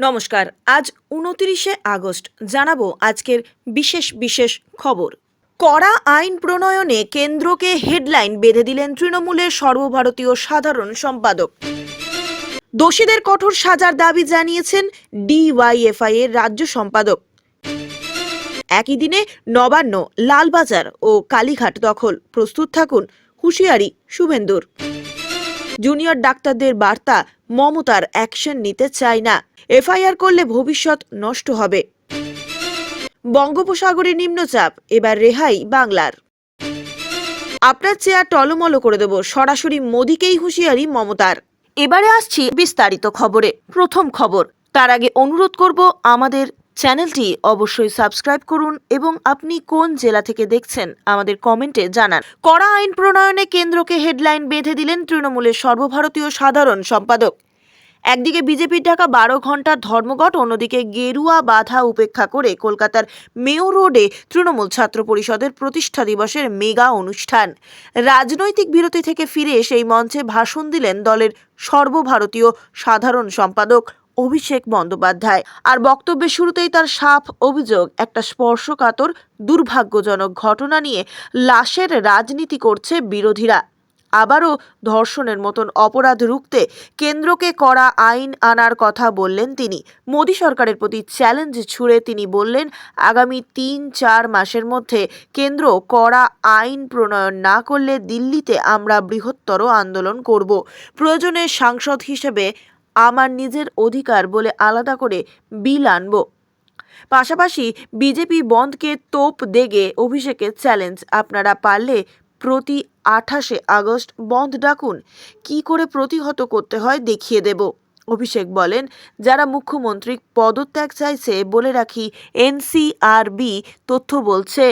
নমস্কার, আজ উনতিরিশে আগস্ট, জানাব আজকের বিশেষ বিশেষ খবর। কড়া আইন প্রণয়নে কেন্দ্রকে হেডলাইন বেঁধে দিলেন তৃণমূলের সর্বভারতীয় সাধারণ সম্পাদক। দোষীদের কঠোর সাজার দাবি জানিয়েছেন ডিওয়াইএফআই এর রাজ্য সম্পাদক। একই দিনে নবান্ন, লালবাজার ও কালীঘাট দখল। প্রস্তুত থাকুন হুঁশিয়ারি শুভেন্দুর। জুনিয়র ডাক্তারদের বার্তা, মমতার অ্যাকশন নিতে চায় না। এফআইআর করলে ভবিষ্যৎ নষ্ট হবে। বঙ্গোপসাগরে নিম্নচাপ, এবার রেহাই বাংলার। আপনার চেয়ার টলমল করে দেব, সরাসরি মোদিকেই হুঁশিয়ারি মমতার। এবারে আসছি বিস্তারিত খবরে, প্রথম খবর, তার আগে অনুরোধ করব আমাদের চ্যানেলটি অবশ্যই সাবস্ক্রাইব করুন এবং আপনি কোন জেলা থেকে দেখছেন আমাদের কমেন্টে জানান। কড়া আইন প্রণয়নে কেন্দ্রকে হেডলাইন বেঁধে দিলেন তৃণমূলের সর্বভারতীয় সাধারণ সম্পাদক। একদিকে বিজেপির ঢাকা বারো ঘণ্টার ধর্মঘট, অন্যদিকে গেরুয়া বাধা উপেক্ষা করে কলকাতার মেয়ো রোডে তৃণমূল ছাত্র পরিষদের প্রতিষ্ঠা দিবসের মেগা অনুষ্ঠান। রাজনৈতিক বিরতি থেকে ফিরে সেই মঞ্চে ভাষণ দিলেন দলের সর্বভারতীয় সাধারণ সম্পাদক। অভিষেক বন্দ্যোপাধ্যায়। আর বক্তব্যের শুরুতেই তার সাফ অভিযোগ, একটা স্পর্শকাতর দুর্ভাগ্যজনক ঘটনা নিয়ে লাশের রাজনীতি করছে বিরোধীরা। আবারও ধর্ষণের মতন অপরাধ রুখতে কেন্দ্রকে করা আইন আনার কথা বললেন তিনি। মোদী সরকারের প্রতি চ্যালেঞ্জ ছুড়ে তিনি বললেন, আগামী তিন চার মাসের মধ্যে কেন্দ্র করা আইন প্রণয়ন না করলে দিল্লিতে আমরা বৃহত্তর আন্দোলন করব। প্রয়োজনে সাংসদ হিসেবে আমার নিজের অধিকার বলে আলাদা করে বিল আনব। পাশাপাশি বিজেপি বন্ধকে তোপ দেগে অভিষেকের চ্যালেঞ্জ। আপনারা পারলে প্রতি আঠাশে আগস্ট বন্ধ ডাকুন। কি করে প্রতিহত করতে হয় দেখিয়ে দেব। অভিষেক বলেন, যারা মুখ্যমন্ত্রী পদত্যাগ চাইছে বলে রাখি এনসিআরবি তথ্য বলছে,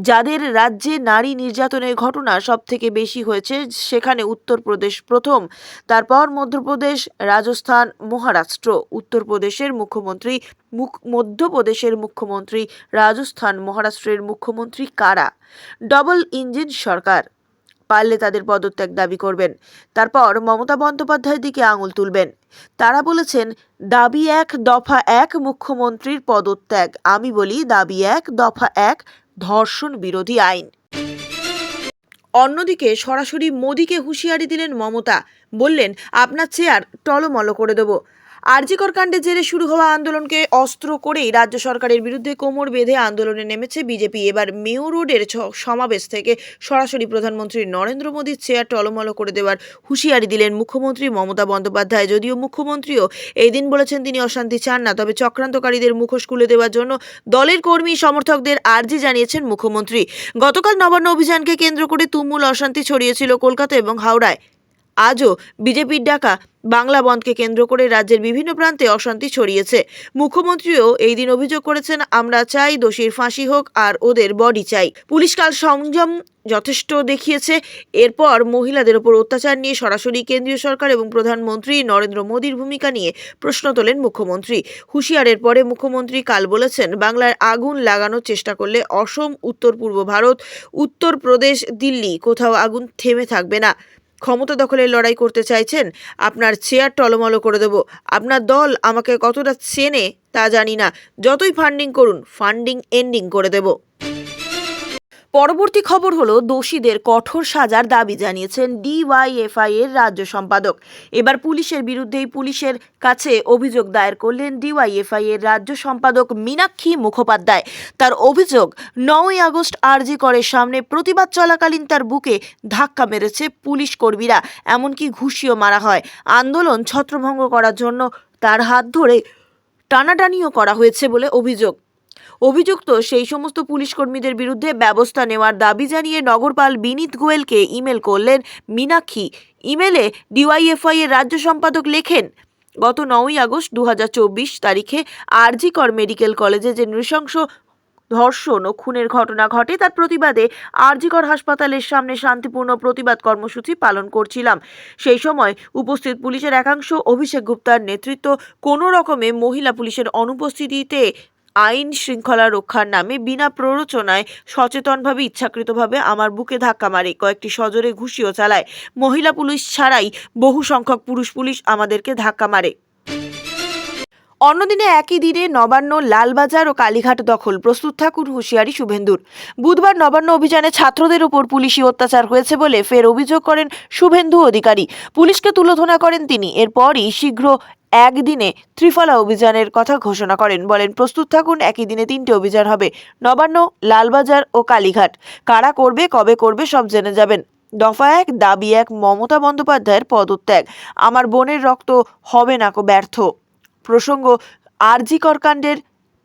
যাদের রাজ্যে নারী নির্যাতনের ঘটনা সব থেকে বেশি হয়েছে, সেখানে উত্তরপ্রদেশ প্রথম, তারপর মধ্যপ্রদেশ, রাজস্থান, মহারাষ্ট্র। উত্তরপ্রদেশের মুখ্যমন্ত্রী মুখ, মধ্যপ্রদেশের মুখ্যমন্ত্রী, রাজস্থান, মহারাষ্ট্রের মুখ্যমন্ত্রী কারা? ডবল ইঞ্জিন সরকার পারলে তাদের পদত্যাগ দাবি করবেন। তারপর মমতা বন্দ্যোপাধ্যায়ের দিকে আঙুল তুলবেন। তারা বলেছেন, দাবি এক, দফা এক মুখ্যমন্ত্রীর পদত্যাগ। আমি বলি, দাবি এক, দফা এক ধর্ষণ বিরোধী আইন। অন্যদিকে সরাসরি মোদীকে হুঁশিয়ারি দিলেন মমতা। বললেন, আপনার চেয়ার টলমল করে দেব। আরজিকর কাণ্ডে জেরে শুরু হওয়া আন্দোলনকে অস্ত্র করেই রাজ্য সরকারের বিরুদ্ধে কোমর বেঁধে আন্দোলনে নেমেছে বিজেপি। এবার মেয়ো রোডের সমাবেশ থেকে সরাসরি প্রধানমন্ত্রী নরেন্দ্র মোদীর চেয়ার টলমল করে দেওয়ার হুঁশিয়ারি দিলেন মুখ্যমন্ত্রী মমতা বন্দ্যোপাধ্যায়। যদিও মুখ্যমন্ত্রীও এই দিন বলেছেন তিনি অশান্তি চান না, তবে চক্রান্তকারীদের মুখোশ খুলে দেওয়ার জন্য দলের কর্মী সমর্থকদের আর্জি জানিয়েছেন মুখ্যমন্ত্রী। গতকাল নবান্ন অভিযানকে কেন্দ্র করে তুমুল অশান্তি ছড়িয়েছিল কলকাতা এবং হাওড়ায়। আজও বিজেপির ডাকা বাংলা বন্ধকে কেন্দ্র করে রাজ্যের বিভিন্ন প্রান্তে অশান্তি ছড়িয়েছে। মুখ্যমন্ত্রীও এই দিন অভিযোগ করেছেন, আমরা চাই দোষীর ফাঁসি হোক আর ওদের বডি চাই। পুলিশ কাল সংযম যথেষ্ট দেখিয়েছে। এরপর মহিলাদের ওপর অত্যাচার নিয়ে সরাসরি কেন্দ্রীয় সরকার এবং প্রধানমন্ত্রী নরেন্দ্র মোদীর ভূমিকা নিয়ে প্রশ্ন তোলেন মুখ্যমন্ত্রী। হুঁশিয়ারের পরে মুখ্যমন্ত্রী কাল বলেছেন বাংলার আগুন লাগানোর চেষ্টা করলে অসম উত্তর পূর্ব ভারত, উত্তরপ্রদেশ, দিল্লি কোথাও আগুন থেমে থাকবে না। ক্ষমতা দখলের লড়াই করতে চাইছেন, আপনার চেয়ার টলমলো করে দেব। আপনার দল আমাকে কতটা চেনে তা জানি না। যতই ফান্ডিং করুন ফান্ডিং এন্ডিং করে দেব। পরবর্তী খবর হলো, দোষীদের কঠোর সাজার দাবি জানিয়েছেন ডিওয়াইএফআই এর রাজ্য সম্পাদক। এবার পুলিশের বিরুদ্ধেই পুলিশের কাছে অভিযোগ দায়ের করলেন ডিওয়াইএফআই এর রাজ্য সম্পাদক মীনাক্ষী মুখোপাধ্যায়। তার অভিযোগ, নয়ই আগস্ট আরজি করের সামনে প্রতিবাদ চলাকালীন তার বুকে ধাক্কা মেরেছে পুলিশ কর্মীরা, এমনকি ঘুষিও মারা হয়। আন্দোলন ছত্রভঙ্গ করার জন্য তার হাত ধরে টানাটানিও করা হয়েছে বলে অভিযোগ। অভিযুক্ত সেই সমস্ত পুলিশ কর্মীদের বিরুদ্ধে ব্যবস্থা নেওয়ার দাবি জানিয়ে নগরপাল বিনীত গোয়েলকে ইমেল করলেন মীনাক্ষী। ইমেলে ডিওয়াইএফআই এর রাজ্য সম্পাদক লেখেন, গত নয়ই আগস্ট দু হাজার চব্বিশ তারিখে আরজি কর মেডিকেল কলেজে যে নৃশংস ধর্ষণ ও খুনের ঘটনা ঘটে, তার প্রতিবাদে আরজিকর হাসপাতালের সামনে শান্তিপূর্ণ প্রতিবাদ কর্মসূচি পালন করছিলাম। সেই সময় উপস্থিত পুলিশের একাংশ অভিষেক গুপ্তার নেতৃত্ব, কোনো রকমে মহিলা পুলিশের অনুপস্থিতিতে আইন শৃঙ্খলা রক্ষার নামে বিনা প্ররোচনায় সচেতনভাবে, ইচ্ছাকৃতভাবে আমার বুকে ধাক্কা মারে, কয়েকটি সজোরে ঘুষিও চালায়। মহিলা পুলিশ ছাড়াই বহু সংখ্যক পুরুষ পুলিশ আমাদেরকে ধাক্কা মারে। অন্যদিনে একই দিনে নবান্ন লালবাজার ও কালীঘাট দখল। প্রস্তুত থাকুন হুঁশিয়ারি শুভেন্দুর। বুধবার নবান্ন অভিযানে ছাত্রদের উপর পুলিশি অত্যাচার হয়েছে বলে ফের অভিযোগ করেন শুভেন্দু অধিকারী। পুলিশকে তুলোধনা করেন তিনি। এরপরই শীঘ্র একদিনে ত্রিফলা অভিযানের কথা ঘোষণা করেন। বলেন, প্রস্তুত থাকুন, একই দিনে তিনটে অভিযান হবে, নবান্ন, লালবাজার ও কালীঘাট। কারা করবে, কবে করবে, সব জেনে যাবেন। দফা এক, দাবি এক, মমতা বন্দ্যোপাধ্যায়ের পদত্যাগ। আমার বোনের রক্ত হবে না কো, ব্যর্থ। প্রসঙ্গ আরজিকর করকাণ্ডের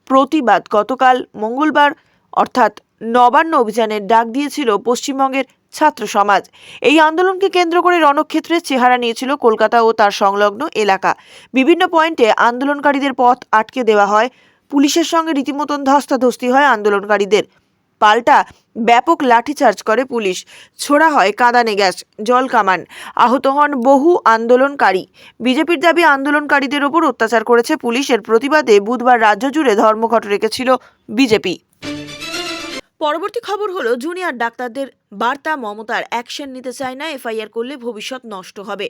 প্রতিবাদ গতকাল মঙ্গলবার, অর্থাৎ নবান্ন অভিযানের ডাক দিয়েছিল পশ্চিমবঙ্গের ছাত্র সমাজ। এই আন্দোলনকে কেন্দ্র করে রণক্ষেত্রের চেহারা নিয়েছিল কলকাতা ও তার সংলগ্ন এলাকা। বিভিন্ন পয়েন্টে আন্দোলনকারীদের পথ আটকে দেওয়া হয়। পুলিশের সঙ্গে রীতিমতন ধস্তাধস্তি হয় আন্দোলনকারীদের। পাল্টা ব্যাপক লাঠিচার্জ করে পুলিশ। ছোড়া হয় কাঁদানে গ্যাস, জল কামান। আহত হন বহু আন্দোলনকারী। বিজেপির দাবি, আন্দোলনকারীদের ওপর অত্যাচার করেছে পুলিশের প্রতিবাদে বুধবার রাজ্য জুড়ে ধর্মঘট রেখেছিল বিজেপি। পরবর্তী খবর হলো, জুনিয়র ডাক্তারদের বার্তা মমতার অ্যাকশন নিতে চায় না, এফআইআর করলে ভবিষ্যৎ নষ্ট হবে।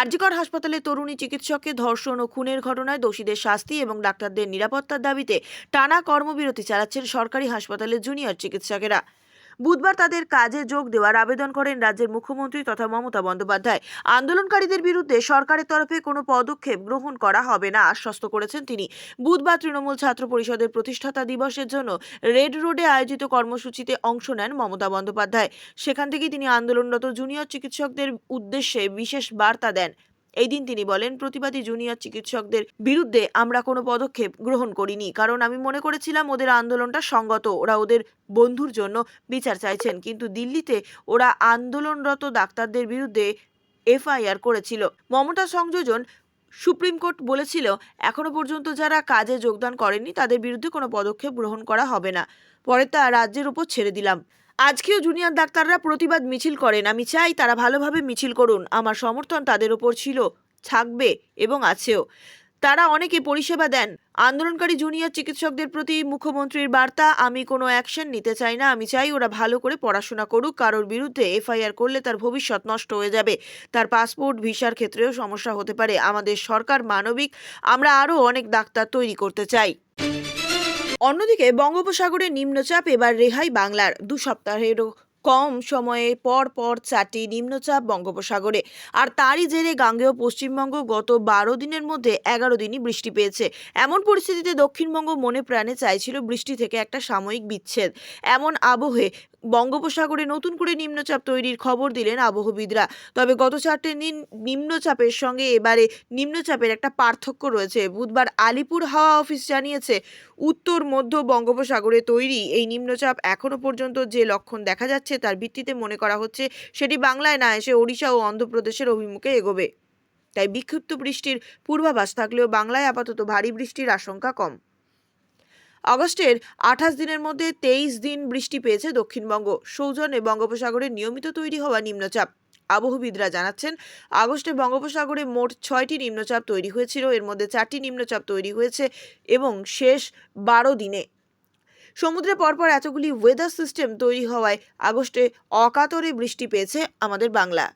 আর্যকর হাসপাতালে তরুণী চিকিৎসককে ধর্ষণ ও খুনের ঘটনায় দোষীদের শাস্তি এবং ডাক্তারদের নিরাপত্তার দাবিতে টানা কর্মবিরতি চালাচ্ছেন সরকারি হাসপাতালের জুনিয়র চিকিৎসকেরা। বুধবার তাদের কাজে যোগ দেওয়ার আবেদন করেন রাজ্যের মুখ্যমন্ত্রী তথা মমতা বন্দ্যোপাধ্যায়। আন্দোলনকারীদের বিরুদ্ধে সরকারের তরফে কোনো পদক্ষেপ গ্রহণ করা হবে না, আশ্বস্ত করেছেন তিনি। বুধবার তৃণমূল ছাত্র পরিষদের প্রতিষ্ঠাতা দিবসের জন্য রেড রোডে আয়োজিত কর্মসূচিতে অংশ নেন মমতা বন্দ্যোপাধ্যায়। সেখান থেকে তিনি আন্দোলনরত জুনিয়র চিকিৎসকদের উদ্দেশ্যে বিশেষ বার্তা দেন। এই দিন তিনি বলেন, প্রতিবাদী জুনিয়র চিকিৎসকদের বিরুদ্ধে আমরা কোনো পদক্ষেপ গ্রহণ করিনি। কারণ আমি মনে করেছিলাম ওদের আন্দোলনটা সঙ্গত। ওরা ওদের বন্ধুর জন্য বিচার চাইছেন। কিন্তু দিল্লিতে ওরা আন্দোলনরত ডাক্তারদের বিরুদ্ধে এফআইআর করেছিল। মমতা সংযোজন সুপ্রিম কোর্ট বলেছিল, এখনও পর্যন্ত যারা কাজে যোগদান করেনি তাদের বিরুদ্ধে কোনো পদক্ষেপ গ্রহণ করা হবে না। পরে তা রাজ্যের উপর ছেড়ে দিলাম। আজকেও জুনিয়র ডাক্তাররা প্রতিবাদ মিছিল করেন। আমি চাই তারা ভালোভাবে মিছিল করুন। আমার সমর্থন তাদের ওপর ছিল, থাকবে এবং আছেও। তারা অনেকে পরিষেবা দেন। আন্দোলনকারী জুনিয়র চিকিৎসকদের প্রতি মুখ্যমন্ত্রীর বার্তা, আমি কোনো অ্যাকশন নিতে চাই না। আমি চাই ওরা ভালো করে পড়াশোনা করুক। কারোর বিরুদ্ধে এফআইআর করলে তার ভবিষ্যৎ নষ্ট হয়ে যাবে। তার পাসপোর্ট, ভিসার ক্ষেত্রেও সমস্যা হতে পারে। আমাদের সরকার মানবিক। আমরা আরও অনেক ডাক্তার তৈরি করতে চাই। অন্যদিকে বঙ্গোপসাগরে নিম্নচাপ এবার রেহাই বাংলার। দু সপ্তাহেরও কম সময়ে পর পর চারটি নিম্নচাপ বঙ্গোপসাগরে। আর তারই জেরে গাঙ্গেয় পশ্চিমবঙ্গ গত বারো দিনের মধ্যে এগারো দিনই বৃষ্টি পেয়েছে। এমন পরিস্থিতিতে দক্ষিণবঙ্গ মনে প্রাণে চাইছিল বৃষ্টি থেকে একটা সাময়িক বিচ্ছেদ। এমন আবহে বঙ্গোপসাগরে নতুন করে নিম্নচাপ তৈরির খবর দিলেন আবহবিদরা। তবে গত চারটে দিন নিম্নচাপের সঙ্গে এবারে নিম্নচাপের একটা পার্থক্য রয়েছে। বুধবার আলিপুর হাওয়া অফিস জানিয়েছে, উত্তর মধ্য বঙ্গোপসাগরে তৈরি এই নিম্নচাপ এখনও পর্যন্ত যে লক্ষণ দেখা যাচ্ছে তার ভিত্তিতে মনে করা হচ্ছে সেটি বাংলায় না এসে ওড়িশা ও অন্ধ্রপ্রদেশের অভিমুখে এগোবে। তাই বিক্ষিপ্ত বৃষ্টির পূর্বাভাস থাকলেও বাংলায় আপাতত ভারী বৃষ্টির আশঙ্কা কম। আগস্টের আঠাশ দিনের মধ্যে তেইশ দিন বৃষ্টি পেয়েছে দক্ষিণবঙ্গ। সৌজন্যে বঙ্গোপসাগরে নিয়মিত তৈরি হওয়া নিম্নচাপ। আবহবিদরা জানাচ্ছেন, আগস্টে বঙ্গোপসাগরে মোট ছয়টি নিম্নচাপ তৈরি হয়েছিল, এর মধ্যে চারটি নিম্নচাপ তৈরি হয়েছে এবং শেষ বারো দিনে। সমুদ্রে পরপর এতগুলি ওয়েদার সিস্টেম তৈরি হওয়ায় আগস্টে অকাতরে বৃষ্টি পেয়েছে আমাদের বাংলা।